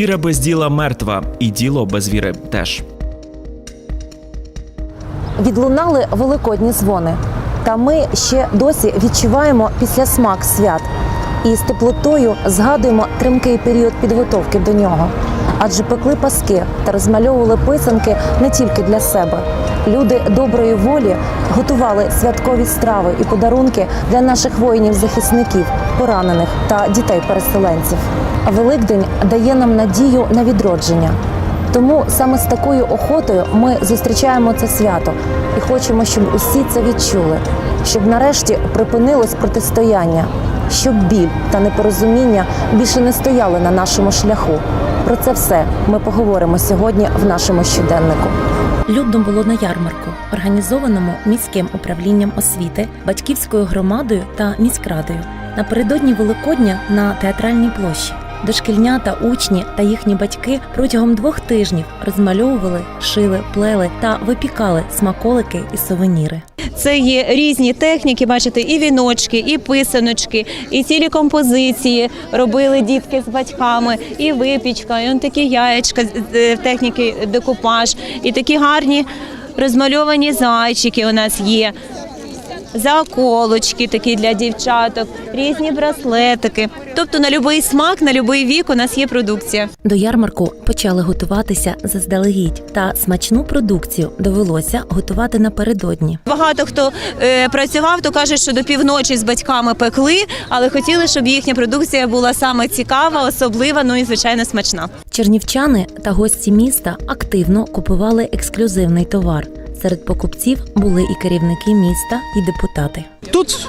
Віра без діла мертва, і діло без віри теж. Відлунали великодні дзвони. Та ми ще досі відчуваємо післясмак свят і з теплотою згадуємо тримкий період підготовки до нього. Адже пекли паски та розмальовували писанки не тільки для себе. Люди доброї волі готували святкові страви і подарунки для наших воїнів-захисників, поранених та дітей-переселенців. Великдень дає нам надію на відродження. Тому саме з такою охотою ми зустрічаємо це свято і хочемо, щоб усі це відчули, щоб нарешті припинилось протистояння, щоб біль та непорозуміння більше не стояли на нашому шляху. Про це все ми поговоримо сьогодні в нашому щоденнику. Людно було на ярмарку, організованому міським управлінням освіти, батьківською громадою та міськрадою. Напередодні Великодня на театральній площі. Дошкільнята, учні та їхні батьки протягом двох тижнів розмальовували, шили, плели та випікали смаколики і сувеніри. Це є різні техніки, бачите, і віночки, і писаночки, і цілі композиції робили дітки з батьками, і випічка, і он такі яєчка з техніки декупаж, і такі гарні розмальовані зайчики у нас є. Заколочки такі для дівчаток, різні браслетики. Тобто на будь-який смак, на будь-який вік у нас є продукція. До ярмарку почали готуватися заздалегідь, та смачну продукцію довелося готувати напередодні. Багато хто е, працював, то каже, що до півночі з батьками пекли, але хотіли, щоб їхня продукція була саме цікава, особлива, ну і звичайно смачна. Чернівчани та гості міста активно купували ексклюзивний товар. Серед покупців були і керівники міста, і депутати. Тут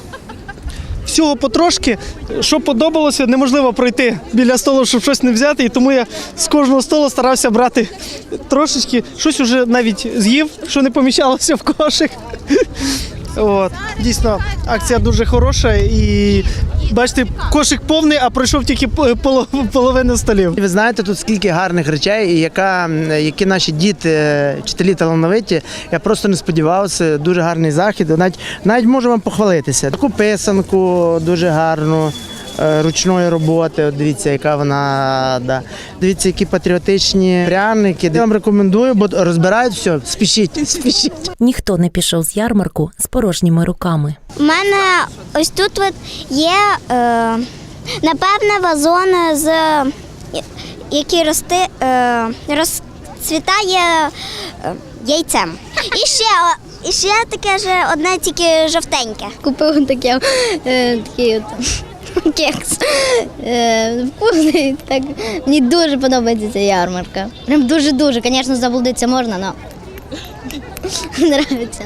всього потрошки, що подобалося, неможливо пройти біля столу, щоб щось не взяти. І тому я з кожного столу старався брати трошечки, щось уже навіть з'їв, що не поміщалося в кошик. От. Дійсно, акція дуже хороша і бачите, кошик повний, а пройшов тільки по- поло- половину столів. Ви знаєте, тут скільки гарних речей, і яка, які наші діти, вчителі талановиті. Я просто не сподівався. Дуже гарний захід. Навіть, навіть можу вам похвалитися. Таку писанку дуже гарну. Е, Ручної роботи, От дивіться, яка вона да. Дивіться, які патріотичні пряники. Я вам рекомендую, бо розбирають все. Спішіть, спішіть. Ніхто не пішов з ярмарку з порожніми руками. У мене ось тут от є е, напевне вазон з який рости, е, розцвітає е, яйцем. І ще, і ще таке ж одне тільки жовтеньке. Купив таке, е, такий от кекс. Е, вкусний. Так. Мені дуже подобається ця ярмарка. Прям дуже-дуже. Звісно, заблудитися можна, але нравиться.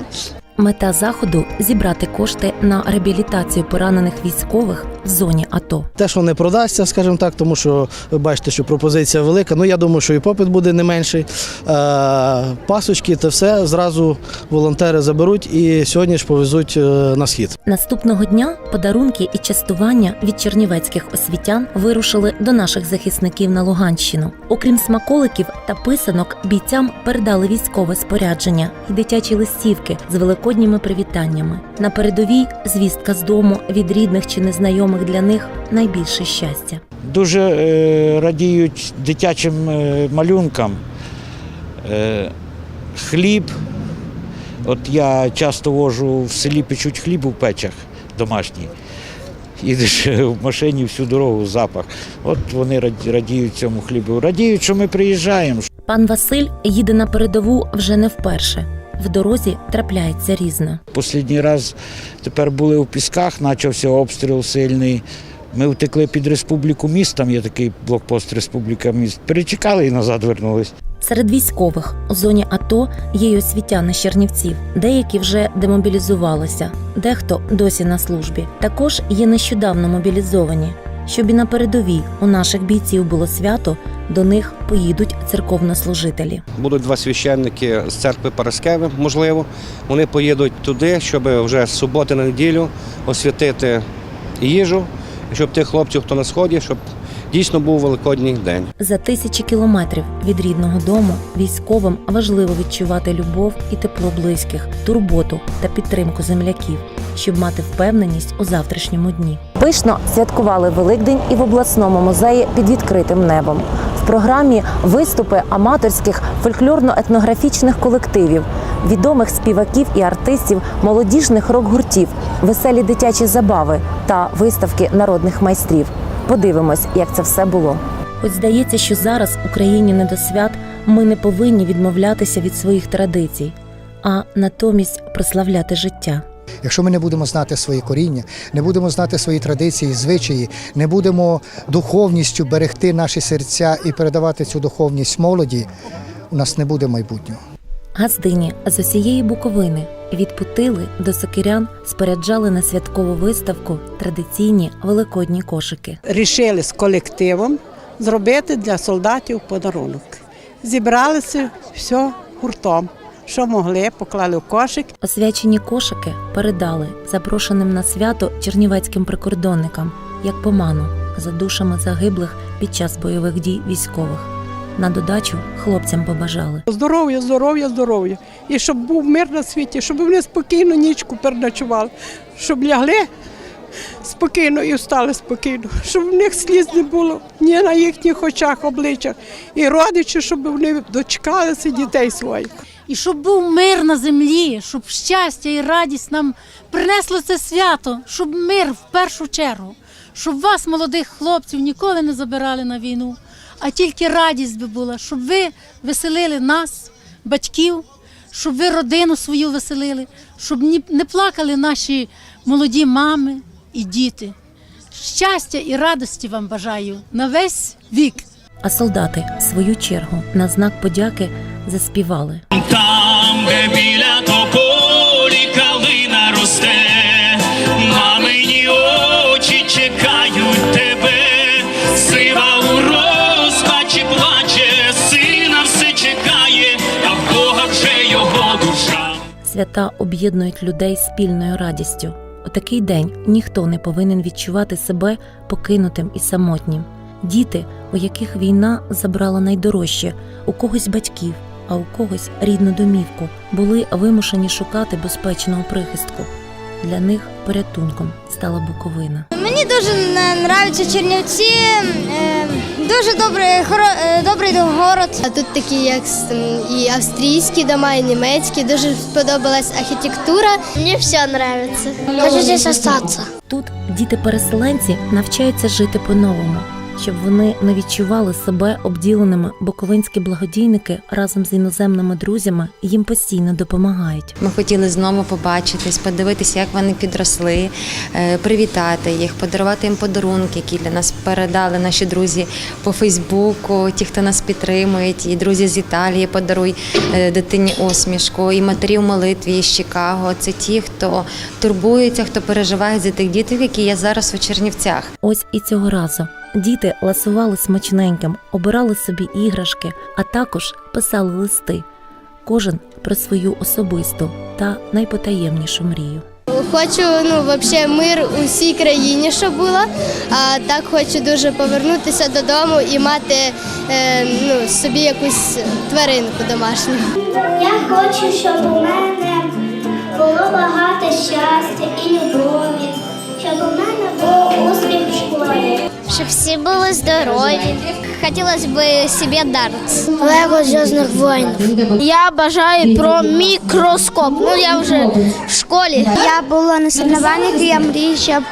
Мета заходу зібрати кошти на реабілітацію поранених військових в зоні АТО. Те, що не продасться, скажімо так, тому що ви бачите, що пропозиція велика. Ну я думаю, що і попит буде не менший. Е, пасочки та все зразу волонтери заберуть і сьогодні ж повезуть е, на схід. Наступного дня подарунки і частування від чернівецьких освітян вирушили до наших захисників на Луганщину. Окрім смаколиків та писанок, бійцям передали військове спорядження і дитячі листівки з великодніми привітаннями. На передовій звістка з дому від рідних чи незнайомих для них найбільше щастя. дуже е, радіють дитячим е, малюнкам. Е, хліб. От я часто вожу в селі печуть хліб у печах домашній. Їдеш в машині всю дорогу запах. От вони раді- радіють цьому хлібу. Радіють, що ми приїжджаємо, Пан Василь їде на передову вже не вперше. В дорозі трапляється різне. Останній раз тепер були у Пісках, почався обстріл сильний. Ми втекли під республіку міст, там є такий блокпост Республіка міст. Перечекали і назад вернулись. Серед військових у зоні АТО є й освітяни з Чернівців. Деякі вже демобілізувалися, дехто досі на службі. Також є нещодавно мобілізовані. Щоб і на передовій у наших бійців було свято, до них поїдуть церковнослужителі. Будуть два священники з церкви Параскеви, можливо. Вони поїдуть туди, щоб вже з суботи на неділю освятити їжу, щоб тих хлопців, хто на сході, щоб дійсно був великодній день. За тисячі кілометрів від рідного дому військовим важливо відчувати любов і тепло близьких, турботу та підтримку земляків, щоб мати впевненість у завтрашньому дні. Пишно святкували Великдень і в обласному музеї під відкритим небом. В програмі виступи аматорських фольклорно-етнографічних колективів, відомих співаків і артистів, молодіжних рок-гуртів, веселі дитячі забави та виставки народних майстрів. Подивимось, як це все було. Хоч здається, що зараз Україні не до свят ми не повинні відмовлятися від своїх традицій, а натомість прославляти життя. Якщо ми не будемо знати свої коріння, не будемо знати свої традиції, звичаї, не будемо духовністю берегти наші серця і передавати цю духовність молоді, у нас не буде майбутнього. Газдині з усієї Буковини від Путили до Сокирян споряджали на святкову виставку традиційні великодні кошики. рішили з колективом зробити для солдатів подарунок. Зібралися все гуртом. Що могли, поклали в кошик Освячені кошики передали запрошеним на свято чернівецьким прикордонникам як поману за душами загиблих під час бойових дій військових. На додачу хлопцям побажали. здоров'я, здоров'я, здоров'я. І щоб був мир на світі, щоб вони спокійно нічку переночували, щоб лягли спокійно і встали спокійно, щоб в них сліз не було ні на їхніх очах, обличчях. І родичі, щоб вони дочекалися дітей своїх. І щоб був мир на землі, щоб щастя і радість нам принесло це свято, щоб мир в першу чергу, щоб вас, молодих хлопців, ніколи не забирали на війну, а тільки радість би була, щоб ви веселили нас, батьків, щоб ви родину свою веселили, щоб не плакали наші молоді мами і діти. Щастя і радості вам бажаю на весь вік. А солдати, в свою чергу, на знак подяки заспівали. Там, де біля тополі калина росте, мамині очі чекають тебе, сива у розпачі плаче, сина все чекає, а в Бога вже його душа. Свята об'єднують людей спільною радістю. У такий день ніхто не повинен відчувати себе покинутим і самотнім. Діти, у яких війна забрала найдорожче, у когось батьків, а у когось рідну домівку, були вимушені шукати безпечного прихистку. Для них порятунком стала Буковина. Мені дуже подобаються Чернівці. е, Дуже добрий, хоро- е, добрий город. А тут такі, як і австрійські дома, і німецькі. Дуже сподобалась архітектура. Мені все подобається. Хочу. Тут діти-переселенці навчаються жити по-новому, щоб вони не відчували себе обділеними. Буковинські благодійники разом з іноземними друзями їм постійно допомагають. Ми хотіли знову побачитись, подивитися, як вони підросли, е, привітати їх, подарувати їм подарунки, які для нас передали наші друзі по Фейсбуку, ті, хто нас підтримують, і друзі з Італії подаруй е, дитині осмішку, і матері в молитві з Чикаго. Це ті, хто турбується, хто переживає за тих дітей, які є зараз у Чернівцях. Ось і цього разу діти ласували смачненьким, обирали собі іграшки, а також писали листи. Кожен про свою особисту та найпотаємнішу мрію. Хочу ну, вообще мир у всій країні, щоб було. А так хочу дуже повернутися додому і мати е, ну, собі якусь тваринку домашню. Я хочу, щоб у мене було багато щастя і любові, щоб у мене був успіх в школі. Щоб всі були здорові. Хотілося б собі дарити. Лего Зв'язних воїн. Я бажаю про мікроскоп. Ну я вже в школі. Я була на соревнованнях, і я мрію, щоб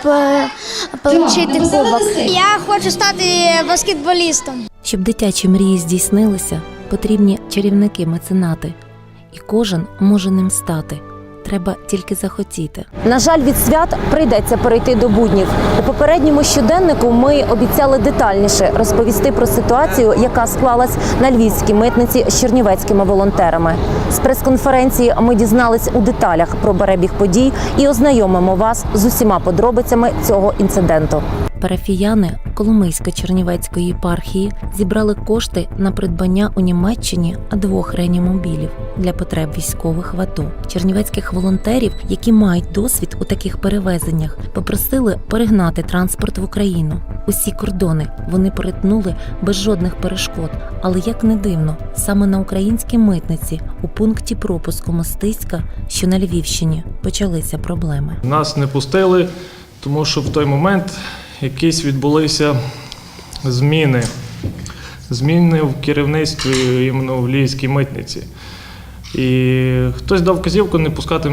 отримати кубок. Я хочу стати баскетболістом. Щоб дитячі мрії здійснилися, потрібні чарівники-меценати, і кожен може ним стати. Треба тільки захотіти. На жаль, від свят прийдеться перейти до буднів. У попередньому щоденнику ми обіцяли детальніше розповісти про ситуацію, яка склалась на львівській митниці з чернівецькими волонтерами. З прес-конференції ми дізнались у деталях про перебіг подій і ознайомимо вас з усіма подробицями цього інциденту. Парафіяни Коломийсько-Чернівецької єпархії зібрали кошти на придбання у Німеччині двох реанімобілів для потреб військових в АТО. Чернівецьких волонтерів, які мають досвід у таких перевезеннях, попросили перегнати транспорт в Україну. Усі кордони вони перетнули без жодних перешкод. Але як не дивно, саме на українській митниці у пункті пропуску Мостиська, що на Львівщині, почалися проблеми. Нас не пустили, тому що в той момент якісь відбулися зміни. зміни в керівництві іменно в Львівській митниці. І хтось дав вказівку не пускати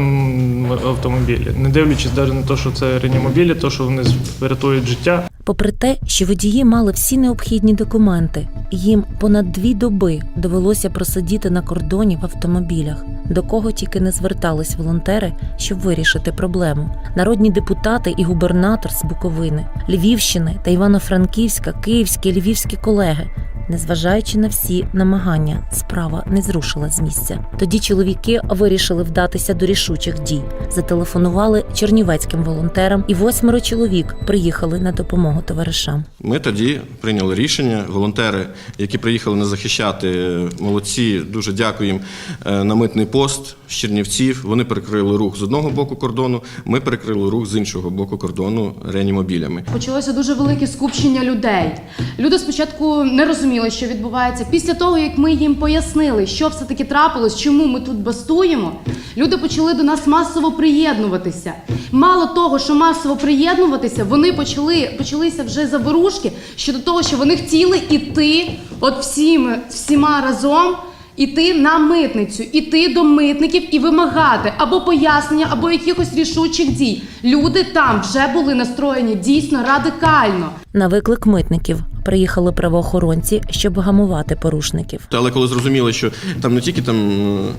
автомобілі, не дивлячись навіть на те, що це реанімобілі, то що вони врятують життя. Попри те, що водії мали всі необхідні документи, їм понад дві доби довелося просидіти на кордоні в автомобілях, до кого тільки не звертались волонтери, щоб вирішити проблему. Народні депутати і губернатор з Буковини, Львівщини та Івано-Франківська, київські львівські колеги. Незважаючи на всі намагання, справа не зрушила з місця. Тоді чоловіки вирішили вдатися до рішучих дій. Зателефонували чернівецьким волонтерам, і восьмеро чоловік приїхали на допомогу товаришам. Ми тоді прийняли рішення. Волонтери, які приїхали нас захищати, молодці, дуже дякую їм е, на митний пост з Чернівців. Вони перекрили рух з одного боку кордону. Ми перекрили рух з іншого боку кордону реанімобілями. Почалося дуже велике скупчення людей. Люди спочатку не розуміли, що відбувається. Після того, як ми їм пояснили, що все таки трапилось, чому ми тут бастуємо, люди почали до нас масово приєднуватися. Мало того, що масово приєднуватися, вони почали почалися вже заворушки щодо того, що вони хотіли іти, от всіми всіма разом. Іти на митницю, іти до митників і вимагати або пояснення, або якихось рішучих дій. Люди там вже були настроєні дійсно радикально. На виклик митників приїхали правоохоронці, щоб гамувати порушників. Але коли зрозуміли, що там не тільки там е,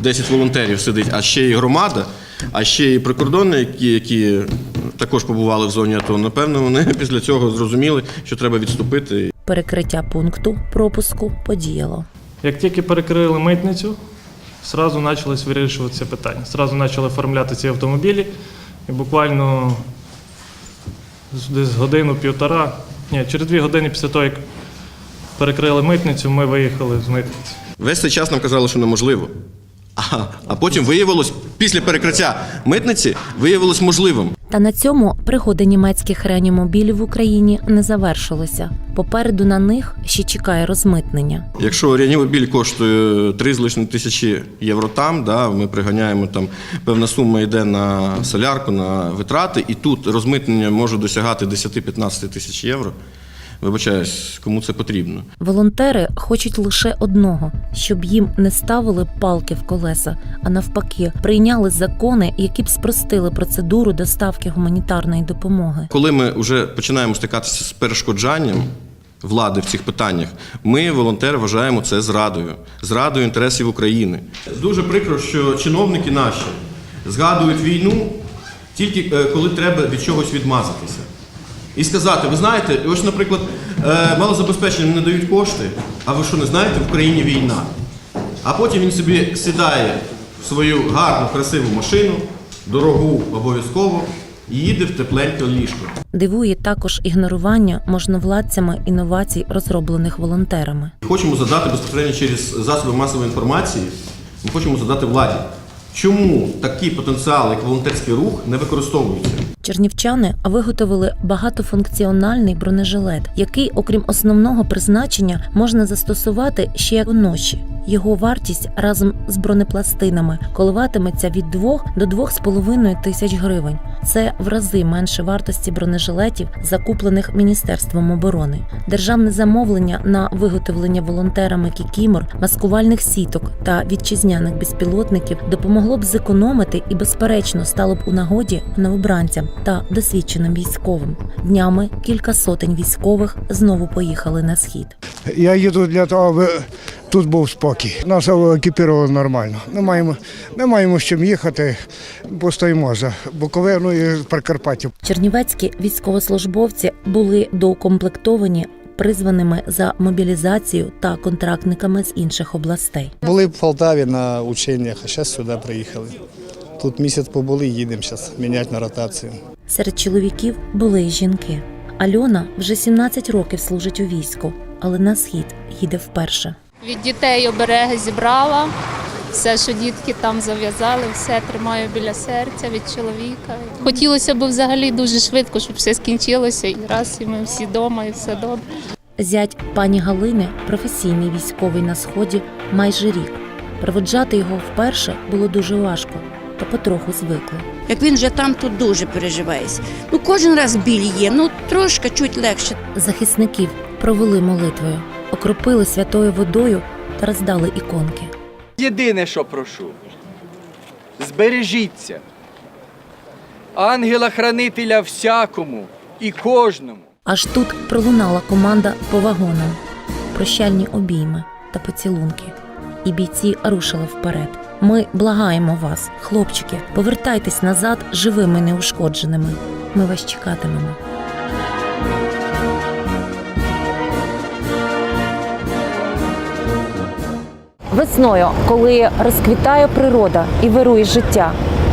10 волонтерів сидить, а ще й громада, а ще й прикордонники, які також побували в зоні АТО, напевно, вони після цього зрозуміли, що треба відступити. Перекриття пункту пропуску подіяло. Як тільки перекрили митницю, зразу почалось вирішуватися питання. Зразу почали оформляти ці автомобілі, і буквально десь годину-півтора, ні, через дві години після того, як перекрили митницю, ми виїхали з митниці. Весь цей час нам казали, що неможливо. А, а потім виявилось, після перекриття митниці, виявилось можливим. Та на цьому пригоди німецьких реанімобілів в Україні не завершилися. Попереду на них ще чекає розмитнення. Якщо реанімобіль коштує 3 з лишнім тисячі євро там, да, ми приганяємо там певна сума йде на солярку, на витрати, і тут розмитнення може досягати 10-15 тисяч євро. Вибачаюсь, кому це потрібно. Волонтери хочуть лише одного, щоб їм не ставили палки в колеса, а навпаки, прийняли закони, які б спростили процедуру доставки гуманітарної допомоги. Коли ми вже починаємо стикатися з перешкоджанням влади в цих питаннях, ми, волонтери, вважаємо це зрадою, зрадою інтересів України. Дуже прикро, що чиновники наші згадують війну тільки е, коли треба від чогось відмазатися. І сказати, ви знаєте, ось, наприклад, е, малозабезпеченим не дають кошти, а ви що не знаєте, в країні війна. А потім він собі сідає в свою гарну, красиву машину, дорогу обов'язково, і їде в тепленьке ліжко. Дивує також ігнорування можновладцями інновацій, розроблених волонтерами. Хочемо задати безпосередньо через засоби масової інформації, ми хочемо задати владі, чому такий потенціал, як волонтерський рух, не використовується. Чернівчани виготовили багатофункціональний бронежилет, який, окрім основного призначення, можна застосувати ще як вночі. Його вартість разом з бронепластинами коливатиметься від 2 до 2,5 тисяч гривень. Це в рази менше вартості бронежилетів, закуплених Міністерством оборони. Державне замовлення на виготовлення волонтерами кікімор, маскувальних сіток та вітчизняних безпілотників допомогло б зекономити і, безперечно, стало б у нагоді новобранцям та досвідченим військовим. Днями кілька сотень військових знову поїхали на схід. Я їду для того, аби тут був спокій. Нас екіпірували нормально. Ми маємо, ми маємо з чим їхати, постоїмо за Буковину і Прикарпаття. Чернівецькі військовослужбовці були доукомплектовані призваними за мобілізацію та контрактниками з інших областей. Були в Полтаві на ученнях, а зараз сюди приїхали. Тут місяць побули, їдемо зараз міняти на ротацію. Серед чоловіків були й жінки. Альона вже 17 років служить у війську, але на схід їде вперше. Від дітей обереги зібрала. Все, що дітки там зав'язали, все тримаю біля серця від чоловіка. Хотілося б взагалі дуже швидко, щоб все скінчилося, і раз, і ми всі вдома, і все добре. Зять пані Галини, професійний військовий на сході, майже рік. Проводжати його вперше було дуже важко, та потроху звикли. Як він вже там, то дуже переживаєш. Ну кожен раз біль є, ну трошки чуть легше. Захисників провели молитвою. Окропили святою водою та роздали іконки. Єдине, що прошу, збережіться. Ангела-хранителя всякому і кожному. Аж тут пролунала команда по вагонам, прощальні обійми та поцілунки. І бійці рушили вперед. Ми благаємо вас, хлопчики, повертайтесь назад живими неушкодженими. Ми вас чекатимемо. Весною, коли розквітає природа і вирує життя,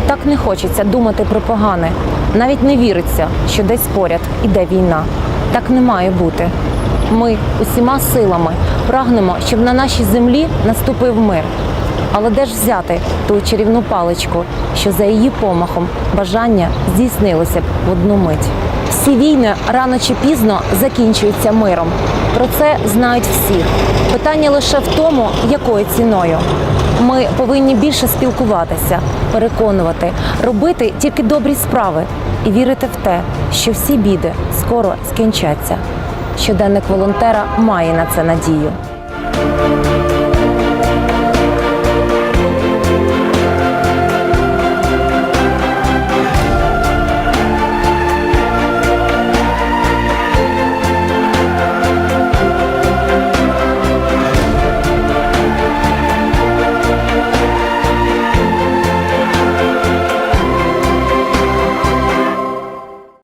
так не хочеться думати про погане. Навіть не віриться, що десь поряд іде війна. Так не має бути. Ми усіма силами прагнемо, щоб на нашій землі наступив мир. Але де ж взяти ту чарівну паличку, що за її помахом бажання здійснилося б в одну мить? Всі війни рано чи пізно закінчуються миром. Про це знають всі. Питання лише в тому, якою ціною. Ми повинні більше спілкуватися, переконувати, робити тільки добрі справи і вірити в те, що всі біди скоро скінчаться. Щоденник волонтера має на це надію.